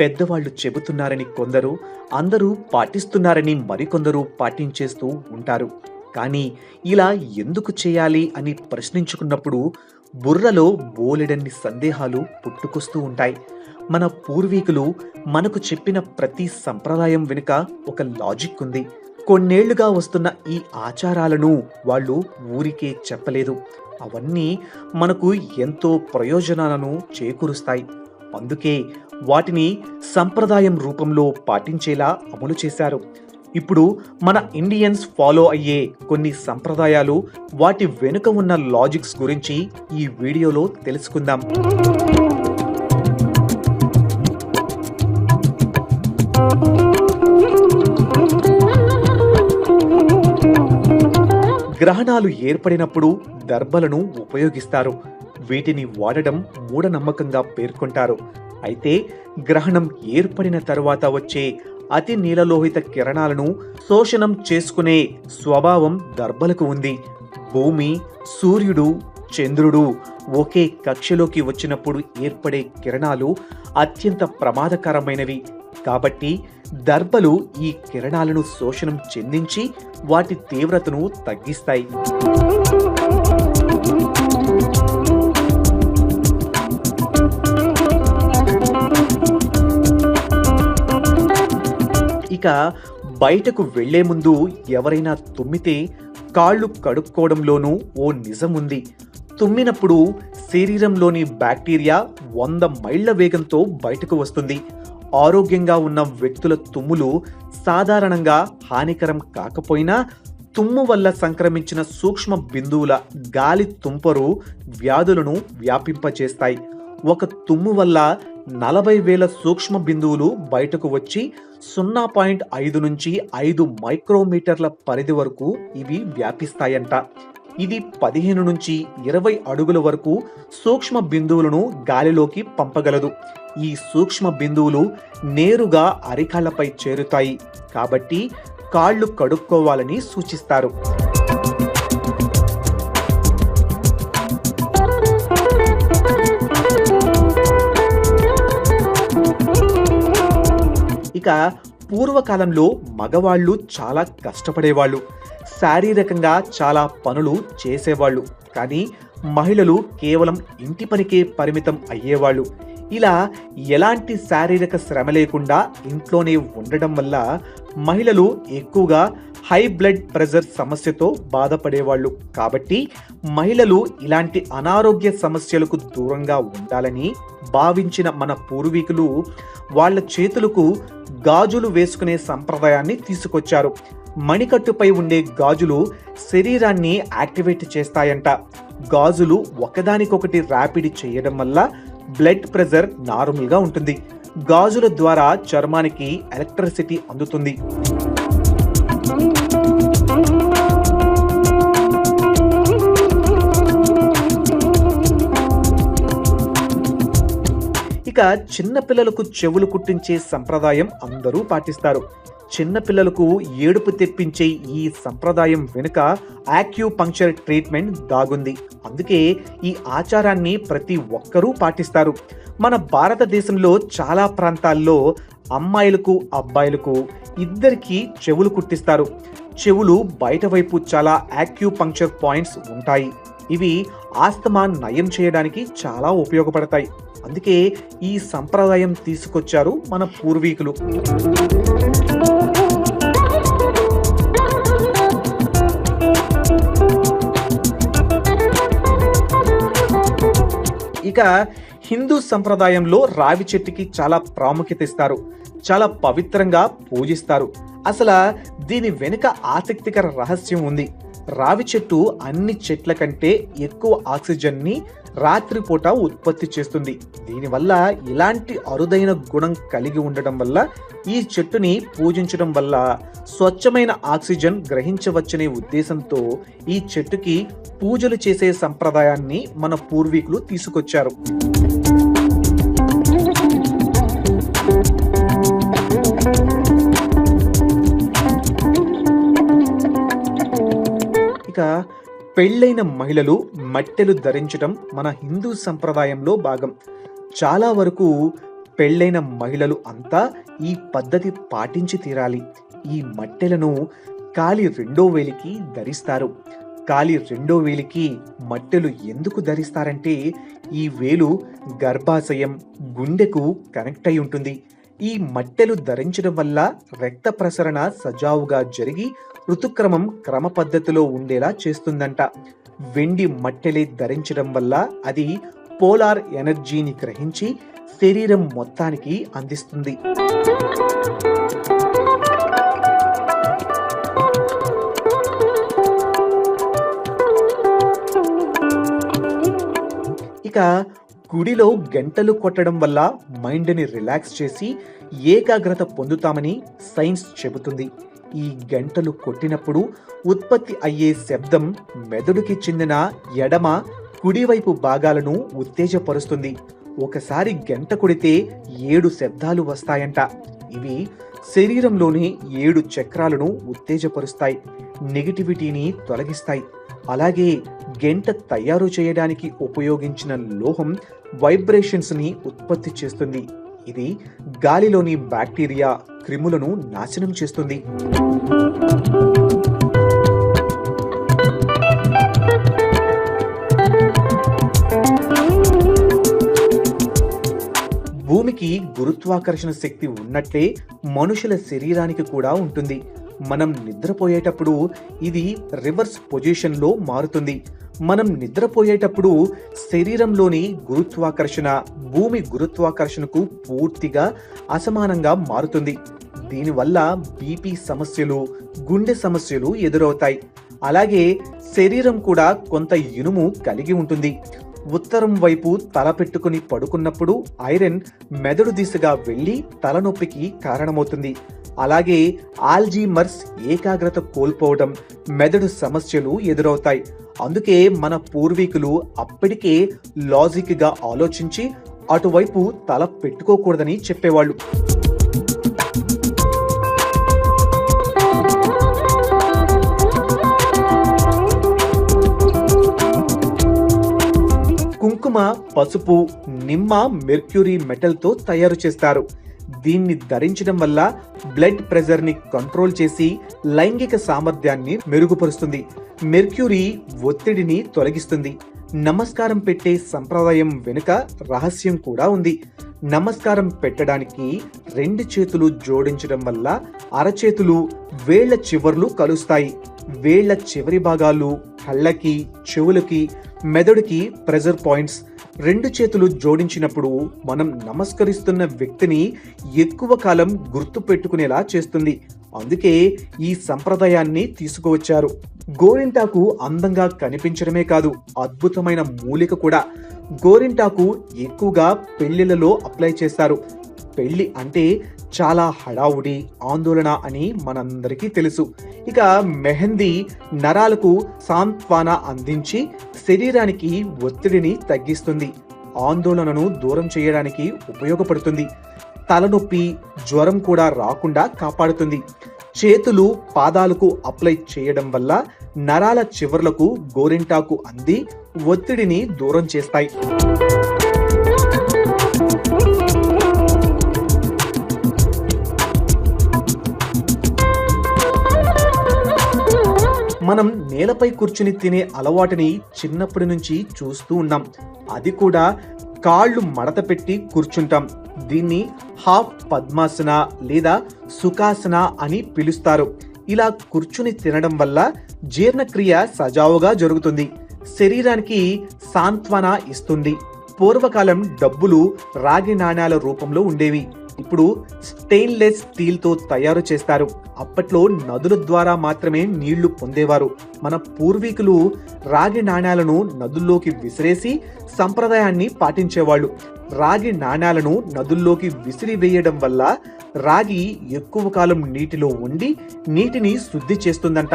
పెద్దవాళ్ళు చెబుతున్నారని కొందరు అందరూ పాటిస్తున్నారని మరికొందరు పాటించేస్తూ ఉంటారు. కానీ ఇలా ఎందుకు చేయాలి అని ప్రశ్నించుకున్నప్పుడు బుర్రలో బోలెడన్ని సందేహాలు పుట్టుకొస్తూ ఉంటాయి. మన పూర్వీకులు మనకు చెప్పిన ప్రతి సంప్రదాయం వెనుక ఒక లాజిక్ ఉంది. కొన్నేళ్ళుగా వస్తున్న ఈ ఆచారాలను వాళ్ళు ఊరికే చెప్పలేదు. అవన్నీ మనకు ఎంతో ప్రయోజనాలను చేకూరుస్తాయి. అందుకే వాటిని సంప్రదాయం రూపంలో పాటించేలా అమలు చేశారు. ఇప్పుడు మన ఇండియన్స్ ఫాలో అయ్యే కొన్ని సంప్రదాయాలు వాటి వెనుక ఉన్న లాజిక్స్ గురించి ఈ వీడియోలో తెలుసుకుందాం. గ్రహణాలు ఏర్పడినప్పుడు దర్భలను ఉపయోగిస్తారు. వీటిని వాడడం మూఢనమ్మకంగా పేర్కొంటారు. అయితే గ్రహణం ఏర్పడిన తరువాత వచ్చే అతి నీలలోహిత కిరణాలను శోషణం చేసుకునే స్వభావం దర్భలకు ఉంది. భూమి సూర్యుడు చంద్రుడు ఒకే కక్షలోకి వచ్చినప్పుడు ఏర్పడే కిరణాలు అత్యంత ప్రమాదకరమైనవి. కాబట్టి దర్భలు ఈ కిరణాలను శోషణం చెందించి వాటి తీవ్రతను తగ్గిస్తాయి. ఇక బయటకు వెళ్ళే ముందు ఎవరైనా తుమ్మితే కాళ్ళు కడుక్కోవడంలోనూ ఓ నిజం ఉంది తుమ్మినప్పుడు శరీరంలోని బ్యాక్టీరియా వంద మైళ్ళ వేగంతో బయటకు వస్తుంది. ఆరోగ్యంగా ఉన్న వ్యక్తుల తుమ్ములు సాధారణంగా హానికరం కాకపోయినా తుమ్ము వల్ల సంక్రమించిన సూక్ష్మ బిందువుల గాలి తుంపరు వ్యాధులను వ్యాపింపచేస్తాయి. ఒక తుమ్ము వల్ల నలభై వేల సూక్ష్మ బిందువులు బయటకు వచ్చి సున్నా పాయింట్ ఐదు నుంచి ఐదు మైక్రోమీటర్ల పరిధి వరకు ఇవి వ్యాపిస్తాయంట. ఇది పదిహేను నుంచి ఇరవై అడుగుల వరకు సూక్ష్మ బిందువులను గాలిలోకి పంపగలదు. ఈ సూక్ష్మ బిందువులు నేరుగా అరికాళ్ళపై చేరుతాయి. కాబట్టి కాళ్ళు కడుక్కోవాలని సూచిస్తారు. ఇక పూర్వకాలంలో మగవాళ్ళు చాలా కష్టపడేవాళ్ళు. శారీరకంగా చాలా పనులు చేసేవాళ్ళు. కానీ మహిళలు కేవలం ఇంటి పనికే పరిమితం అయ్యేవాళ్ళు. ఇలా ఎలాంటి శారీరక శ్రమ లేకుండా ఇంట్లోనే ఉండడం వల్ల మహిళలు ఎక్కువగా హై బ్లడ్ ప్రెషర్ సమస్యతో బాధపడేవాళ్ళు. కాబట్టి మహిళలు ఇలాంటి అనారోగ్య సమస్యలకు దూరంగా ఉండాలని భావించిన మన పూర్వీకులు వాళ్ళ చేతులకు గాజులు వేసుకునే సంప్రదాయాన్ని తీసుకొచ్చారు. మణికట్టుపై ఉండే గాజులు శరీరాన్ని యాక్టివేట్ చేస్తాయంట. గాజులు ఒకదానికొకటి ర్యాపిడ్ చేయడం వల్ల బ్లడ్ ప్రెషర్ నార్మల్గా ఉంటుంది. గాజుల ద్వారా చర్మానికి ఎలక్ట్రిసిటీ అందుతుంది. చిన్నపిల్లలకు చెవులు కుట్టించే సంప్రదాయం అందరూ పాటిస్తారు. చిన్నపిల్లలకు ఏడుపు తెప్పించే ఈ సంప్రదాయం వెనుక యాక్యూపంక్చర్ ట్రీట్మెంట్ దాగుంది. అందుకే ఈ ఆచారాన్ని ప్రతి ఒక్కరూ పాటిస్తారు. మన భారతదేశంలో చాలా ప్రాంతాల్లో అమ్మాయిలకు అబ్బాయిలకు ఇద్దరికి చెవులు కుట్టిస్తారు. చెవులు బయట వైపు చాలా యాక్యూపంక్చర్ పాయింట్స్ ఉంటాయి. ఇవి ఆస్తమా నయం చేయడానికి చాలా ఉపయోగపడతాయి. అందుకే ఈ సంప్రదాయం తీసుకొచ్చారు మన పూర్వీకులు. ఇక హిందూ సంప్రదాయంలో రావి చెట్టుకి చాలా ప్రాముఖ్యత ఇస్తారు. చాలా పవిత్రంగా పూజిస్తారు. అసలు దీని వెనుక ఆసక్తికర రహస్యం ఉంది. రావి చెట్టు అన్ని చెట్ల కంటే ఎక్కువ ఆక్సిజన్ని రాత్రిపూట ఉత్పత్తి చేస్తుంది. దీనివల్ల ఇలాంటి అరుదైన గుణం కలిగి ఉండటం వల్ల ఈ చెట్టుని పూజించడం వల్ల స్వచ్ఛమైన ఆక్సిజన్ గ్రహించవచ్చనే ఉద్దేశంతో ఈ చెట్టుకి పూజలు చేసే సంప్రదాయాన్ని మన పూర్వీకులు తీసుకొచ్చారు. ఇక పెళ్ళైన మహిళలు మట్టెలు ధరించడం మన హిందూ సంప్రదాయంలో భాగం. చాలా వరకు పెళ్ళైన మహిళలు అంతా ఈ పద్ధతి పాటించి తీరాలి. ఈ మట్టెలను కాలి రెండో వేలికి ధరిస్తారు. కాలి రెండో వేలికి మట్టెలు ఎందుకు ధరిస్తారంటే ఈ వేలు గర్భాశయం గుండెకు కనెక్ట్ అయి ఉంటుంది. ఈ మట్టెలు ధరించడం వల్ల రక్త ప్రసరణ సజావుగా జరిగి ఋతుక్రమం క్రమ పద్ధతిలో ఉండేలా చేస్తుందంట. వెండి మట్టెలే ధరించడం వల్ల అది పోలార్ ఎనర్జీని గ్రహించి శరీరం మొత్తానికి అందిస్తుంది. ఇక గుడిలో గంటలు కొట్టడం వల్ల మైండ్ని రిలాక్స్ చేసి ఏకాగ్రత పొందుతామని సైన్స్ చెబుతుంది. ఈ గంటలు కొట్టినప్పుడు ఉత్పత్తి అయ్యే శబ్దం మెదడుకి చెందిన ఎడమ కుడివైపు భాగాలను ఉత్తేజపరుస్తుంది. ఒకసారి గంట కొడితే ఏడు శబ్దాలు వస్తాయంట. ఇవి శరీరంలోని ఏడు చక్రాలను ఉత్తేజపరుస్తాయి నెగిటివిటీని తొలగిస్తాయి. అలాగే గంట తయారు చేయడానికి ఉపయోగించిన లోహం వైబ్రేషన్స్ని ఉత్పత్తి చేస్తుంది. ఇది గాలిలోని బ్యాక్టీరియా క్రిములను నాశనం చేస్తుంది. భూమికి గురుత్వాకర్షణ శక్తి ఉన్నట్లే మనుషుల శరీరానికి కూడా ఉంటుంది. మనం నిద్రపోయేటప్పుడు ఇది రివర్స్ పొజిషన్లో మారుతుంది. మనం నిద్రపోయేటప్పుడు శరీరంలోని గురుత్వాకర్షణ భూమి గురుత్వాకర్షణకు పూర్తిగా అసమానంగా మారుతుంది. దీనివల్ల బీపీ సమస్యలు గుండె సమస్యలు ఎదురవుతాయి. అలాగే శరీరం కూడా కొంత ఇనుము కలిగి ఉంటుంది. ఉత్తరం వైపు తల పెట్టుకుని పడుకున్నప్పుడు ఐరన్ మెదడు దిశగా వెళ్ళి తలనొప్పికి కారణమవుతుంది. అలాగే ఆల్జీమర్స్ ఏకాగ్రత కోల్పోవడం మెదడు సమస్యలు ఎదురవుతాయి. అందుకే మన పూర్వీకులు అప్పటికే లాజిక్గా ఆలోచించి అటువైపు తల పెట్టుకోకూడదని చెప్పేవాళ్ళు. కుంకుమ పసుపు నిమ్మ మెర్క్యూరీ మెటల్తో తయారు చేస్తారు. దీన్ని ధరించడం వల్ల బ్లడ్ ప్రెషర్ని కంట్రోల్ చేసి లైంగిక సామర్థ్యాన్ని మెరుగుపరుస్తుంది. మెర్క్యూరీ ఒత్తిడిని తొలగిస్తుంది. నమస్కారం పెట్టే సంప్రదాయం వెనుక రహస్యం కూడా ఉంది. నమస్కారం పెట్టడానికి రెండు చేతులు జోడించడం వల్ల అరచేతులు వేళ్ళ చివర్లు కలుస్తాయి. వేళ్ళ చివరి భాగాలు కళ్ళకి చెవులకి మెదడుకి ప్రెజర్ పాయింట్స్ రెండు చేతులు జోడించినప్పుడు మనం నమస్కరిస్తున్న వ్యక్తిని ఎక్కువ కాలం గుర్తు పెట్టుకునేలా చేస్తుంది. అందుకే ఈ సంప్రదాయాన్ని తీసుకువచ్చారు. గోరింటాకు అందంగా కనిపించడమే కాదు అద్భుతమైన మూలిక కూడా. గోరింటాకు ఎక్కువగా పెళ్ళిళ్ళలో అప్లై చేస్తారు. పెళ్ళి అంటే చాలా హడావుడి ఆందోళన అని మనందరికీ తెలుసు. ఇక మెహందీ నరాలకు సాంత్వాన అందించి శరీరానికి ఒత్తిడిని తగ్గిస్తుంది. ఆందోళనను దూరం చేయడానికి ఉపయోగపడుతుంది. తలనొప్పి జ్వరం కూడా రాకుండా కాపాడుతుంది. చేతులు పాదాలకు అప్లై చేయడం వల్ల నరాల చివర్లకు గోరింటాకు అంది ఒత్తిడిని దూరం చేస్తాయి. మనం నేలపై కూర్చుని తినే అలవాటుని చిన్నప్పటి నుంచి చూస్తూ ఉన్నాం. అది కూడా కాళ్ళు మడత పెట్టి కూర్చుంటాం. దీన్ని హాఫ్ పద్మాసన లేదా సుఖాసన అని పిలుస్తారు. ఇలా కూర్చుని తినడం వల్ల జీర్ణక్రియ సజావుగా జరుగుతుంది. శరీరానికి సాంత్వన ఇస్తుంది. పూర్వకాలం డబ్బులు రాగి నాణ్యాల రూపంలో ఉండేవి. ఇప్పుడు స్టెయిన్లెస్ స్టీల్తో తయారు చేస్తారు. అప్పట్లో నదుల ద్వారా మాత్రమే నీళ్ళు పొందేవారు. మన పూర్వీకులు రాగి నాణ్యాలను నదుల్లోకి విసిరేసి సంప్రదాయాన్ని పాటించేవాళ్ళు. రాగి నాణ్యాలను నదుల్లోకి విసిరి వేయడం వల్ల రాగి ఎక్కువ కాలం నీటిలో ఉండి నీటిని శుద్ధి చేస్తుందంట.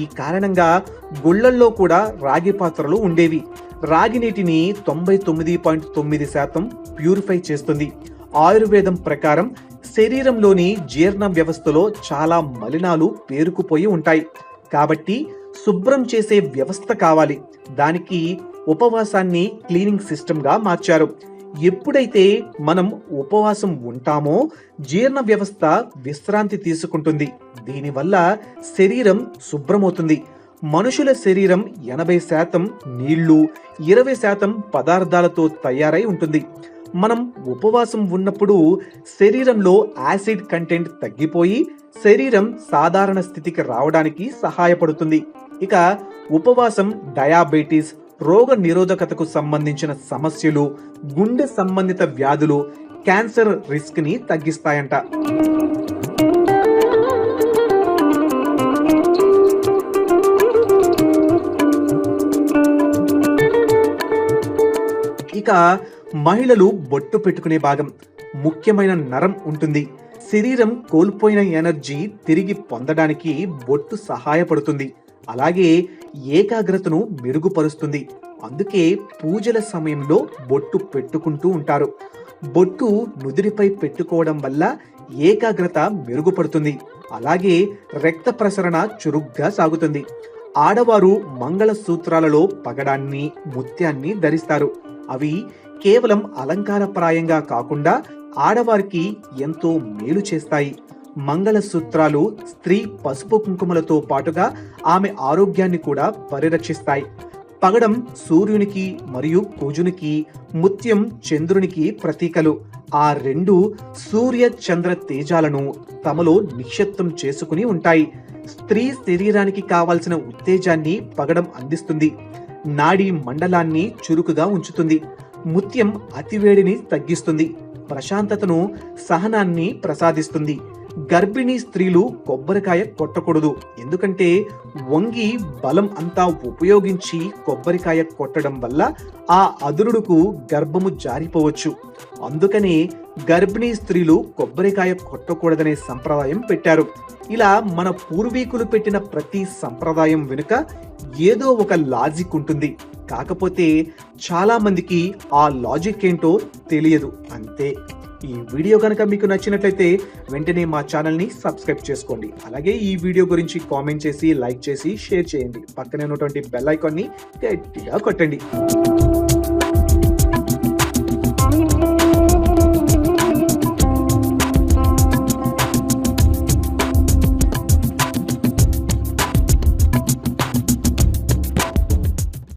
ఈ కారణంగా గుళ్ళల్లో కూడా రాగి పాత్రలు ఉండేవి. రాగి నీటిని తొంభై తొమ్మిది పాయింట్ తొమ్మిది శాతం ప్యూరిఫై చేస్తుంది. ఆయుర్వేదం ప్రకారం శరీరంలోని జీర్ణ వ్యవస్థలో చాలా మలినాలు పేరుకుపోయి ఉంటాయి. కాబట్టి శుభ్రం చేసే వ్యవస్థ కావాలి. దానికి ఉపవాసాన్ని క్లీనింగ్ సిస్టమ్గా మార్చారు. ఎప్పుడైతే మనం ఉపవాసం ఉంటామో జీర్ణ వ్యవస్థ విశ్రాంతి తీసుకుంటుంది. దీనివల్ల శరీరం శుభ్రమవుతుంది. మనుషుల శరీరం ఎనభై శాతం నీళ్ళు ఇరవై శాతం పదార్థాలతో తయారై ఉంటుంది. మనం ఉపవాసం ఉన్నప్పుడు శరీరంలో యాసిడ్ కంటెంట్ తగ్గిపోయి శరీరం సాధారణ స్థితికి రావడానికి సహాయపడుతుంది. ఇక ఉపవాసం డయాబెటీస్ రోగ నిరోధకతకు సంబంధించిన సమస్యలు గుండె సంబంధిత వ్యాధులు క్యాన్సర్ రిస్క్ని తగ్గిస్తాయంట. ఇక మహిళలు బొట్టు పెట్టుకునే భాగం ముఖ్యమైన నరం ఉంటుంది. శరీరం కోల్పోయిన ఎనర్జీ తిరిగి పొందడానికి బొట్టు సహాయపడుతుంది. అలాగే ఏకాగ్రతను మెరుగుపరుస్తుంది. అందుకే పూజల సమయంలో బొట్టు పెట్టుకుంటూ ఉంటారు. బొట్టు నుదిరిపై పెట్టుకోవడం వల్ల ఏకాగ్రత మెరుగుపడుతుంది. అలాగే రక్త ప్రసరణ చురుగ్గా సాగుతుంది. ఆడవారు మంగళ సూత్రాలలో పగడాన్ని ముత్యాన్ని ధరిస్తారు. అవి కేవలం అలంకారప్రాయంగా కాకుండా ఆడవారికి ఎంతో మేలు చేస్తాయి. మంగళసూత్రాలు స్త్రీ పసుపు కుంకుమలతో పాటుగా ఆమె ఆరోగ్యాన్ని కూడా పరిరక్షిస్తాయి. పగడం సూర్యునికి మరియు కుజునికి ముత్యం చంద్రునికి ప్రతీకలు. ఆ రెండు సూర్య చంద్ర తేజాలను తమలో నిక్షిప్తం చేసుకుని ఉంటాయి. స్త్రీ శరీరానికి కావాల్సిన ఉత్తేజాన్ని పగడం అందిస్తుంది. నాడీ మండలాన్ని చురుకుగా ఉంచుతుంది. ముత్యం అతివేడిని తగ్గిస్తుంది. ప్రశాంతతను సహనాన్ని ప్రసాదిస్తుంది. గర్భిణీ స్త్రీలు కొబ్బరికాయ కొట్టకూడదు. ఎందుకంటే వంగి బలం అంతా ఉపయోగించి కొబ్బరికాయ కొట్టడం వల్ల ఆ అదురుడుకు గర్భము జారిపోవచ్చు. అందుకనే గర్భిణీ స్త్రీలు కొబ్బరికాయ కొట్టకూడదనే సంప్రదాయం పెట్టారు. ఇలా మన పూర్వీకులు పెట్టిన ప్రతి సంప్రదాయం వెనుక ఏదో ఒక లాజిక్ ఉంటుంది. కాకపోతే చాలా మందికి ఆ లాజిక్ ఏంటో తెలియదు. అంతే. ఈ వీడియో కనుక మీకు నచ్చినట్లయితే వెంటనే మా ఛానల్ని సబ్స్క్రైబ్ చేసుకోండి. అలాగే ఈ వీడియో గురించి కామెంట్ చేసి లైక్ చేసి షేర్ చేయండి. పక్కనే ఉన్నటువంటి బెల్ ఐకాన్ని గట్టిగా కొట్టండి.